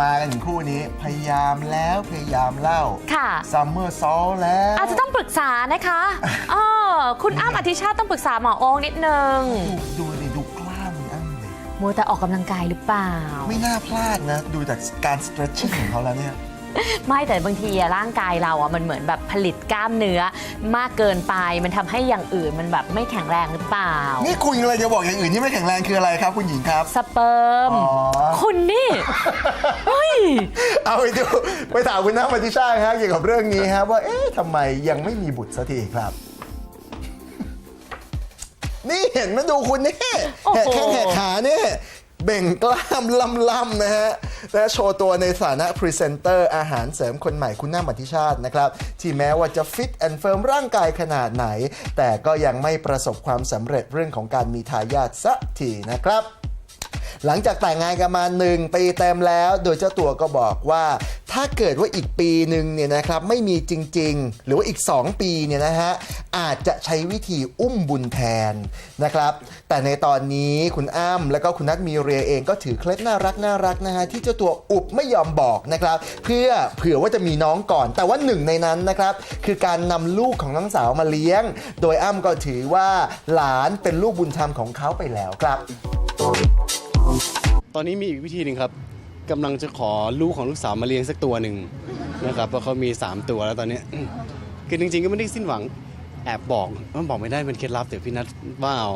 มากันถึงคู่นี้พยายามแล้วพยายามเล่าค่ะซัมเมอร์ซอลแล้ว อาจจะต้องปรึกษานะคะเออคุณอ้ำอธิชาติต้องปรึกษาหมอโองนิดนึง ดูดูดิดูกล้ามคุณอ้ำเลยมัวแต่ออกกำลังกายหรือเปล่า ไม่น่าพลาดนะ ดูจากการ stretching ของเขาแล้วเนี่ย ไม่แต่บางทีอะร่างกายเราอะมันเหมือนแบบผลิตกล้ามเนื้อ มากเกินไปมันทำให้อย่างอื่นมันแบบไม่แข็งแรงหรือเปล่า นี่คุณอะไรจะบอกอย่างอื่นที่ไม่แข็งแรงคืออะไรครับ คุณหญิงครับ สเปิร์ม อ๋อ คุณนี่ เฮ้ยเอาไปดูไปถามคุณน้ำปฏิชาฮะเกี่ยวกับเรื่องนี้ครับว่าเอ๊ะทำไมยังไม่มีบุตรสักทีครับ นี่เห็นไหมาดูคุณนี่โอ้โหแหกแข้งแหกขาเนี่ยเบ่งกล้ามล่ำๆนะฮะ และโชว์ตัวในฐานะพรีเซนเตอร์อาหารเสริมคนใหม่คุณน้ำปฏิชาตินะครับ ที่แม้ว่าจะฟิตแอนด์เฟิร์มร่างกายขนาดไหน แต่ก็ยังไม่ประสบความสำเร็จเรื่องของการมีทายาทสักทีนะครับ หลังจากแต่งงานกันมา 1 ปีเต็มแล้ว โดยเจ้าตัวก็บอกว่า ถ้าเกิดว่าอีกปีหนึ่งเนี่ยนะครับไม่มีจริง ๆ หรือว่าอีก 2 ปีเนี่ยนะฮะอาจจะใช้วิธีอุ้มบุญแทนนะครับ แต่ในตอนนี้คุณอ้ำแล้วก็คุณนัทมีเรียเองก็ถือเคล็ดน่ารักน่ารักนะฮะที่เจ้าตัวอุบไม่ยอมบอกนะครับ เพื่อเผื่อว่าจะมีน้องก่อน แต่ว่าหนึ่งในนั้นนะครับ คือการนำลูกของน้องสาวมาเลี้ยง โดยอ้ำก็ถือว่าหลานเป็นลูกบุญธรรมของเขาไปแล้วครับ ตอนนี้มีอีกวิธีหนึ่งครับกำลังจะขอลูกของลูกสาวมาเลี้ยงสักตัวหนึ่งนะครับเพราะเขามี 3 ตัวแล้วตอนเนี้ยคือจริงๆก็ไม่ได้สิ้นหวังแอบบอกมันบอกไม่ได้เป็นเคล็ดลับแต่พี่นัทว่าเอา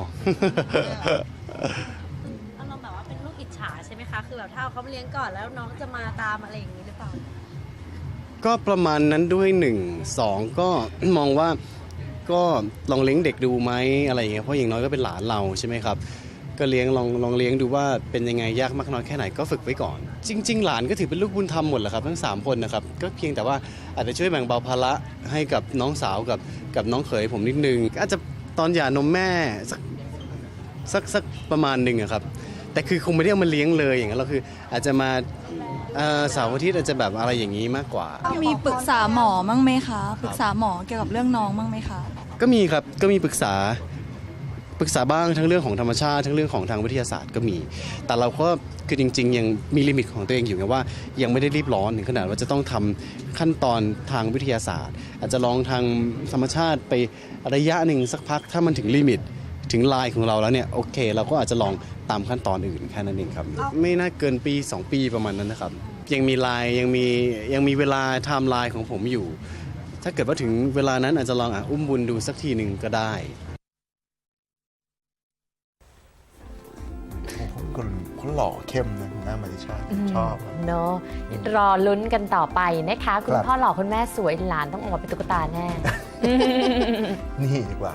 อารมณ์แบบว่าเป็นลูกอิจฉาใช่ไหมคะคือแบบถ้าเอาเขามาเลี้ยงก่อนแล้วน้องจะมาตามอะไรอย่างนี้หรือเปล่าก็ประมาณนั้นด้วยหนึ่งสองก็มองว่าก็ลองเลี้ยงเด็กดูไหมอะไรอย่างเงี้ยเพราะอย่างน้อยก็เป็นหลานเราใช่ไหมครับ ก็เลี้ยงลองลองเลี้ยงดูว่าเป็นยังไงยากมากน้อยแค่ไหนก็ฝึกไว้ก่อน จริง ๆ หลานก็ถือเป็นลูกบุญธรรมหมดแหละครับทั้งสามคนนะครับก็เพียงแต่ว่าอาจจะช่วยแบ่งเบาภาระให้กับน้องสาวกับกับน้องเขยผมนิดนึง อาจจะตอนหย่านมแม่สักสักสักประมาณหนึ่งอะครับแต่คือคงไม่ได้เอามาเลี้ยงเลยอย่างนั้นเราคืออาจจะมาเอ่อเสาร์อาทิตย์อาจจะแบบอะไรอย่างนี้มากกว่า มีปรึกษาหมอบ้างไหมคะ ปรึกษาหมอเกี่ยวกับเรื่องน้องบ้างไหมคะ ก็มีครับก็มีปรึกษา ปรึกษาบ้างทั้งเรื่องของธรรมชาติ ทั้งเรื่องของทางวิทยาศาสตร์ก็มี แต่เราก็คือจริง ๆ ยังมีลิมิตของตัวเองอยู่ไงว่า ยังไม่ได้รีบร้อนถึงขนาดว่าจะต้องทำขั้นตอนทางวิทยาศาสตร์ อาจจะลองทางธรรมชาติไประยะหนึ่งสักพักถ้ามันถึงลิมิตถึงลายของเราแล้วเนี่ยโอเค เราก็อาจจะลองตามขั้นตอนอื่นแค่นั้นเองครับ ไม่น่าเกินปี 2 ปีประมาณนั้นนะครับ ยังมีลายยังมียังมีเวลาไทม์ไลน์ของผมอยู่ ถ้าเกิดว่าถึงเวลานั้นอาจจะลองอะอุ้มบุญดูสักทีหนึ่งก็ได้ คนเขาหล่อเข้มนะคุณน้ามาติชาติชอบครับเนาะรอลุ้นกันต่อไปนะคะ คุณครับพ่อหล่อคุณแม่สวยหลานต้องออกมาเป็นตุ๊กตาแน่ นี่ดีกว่า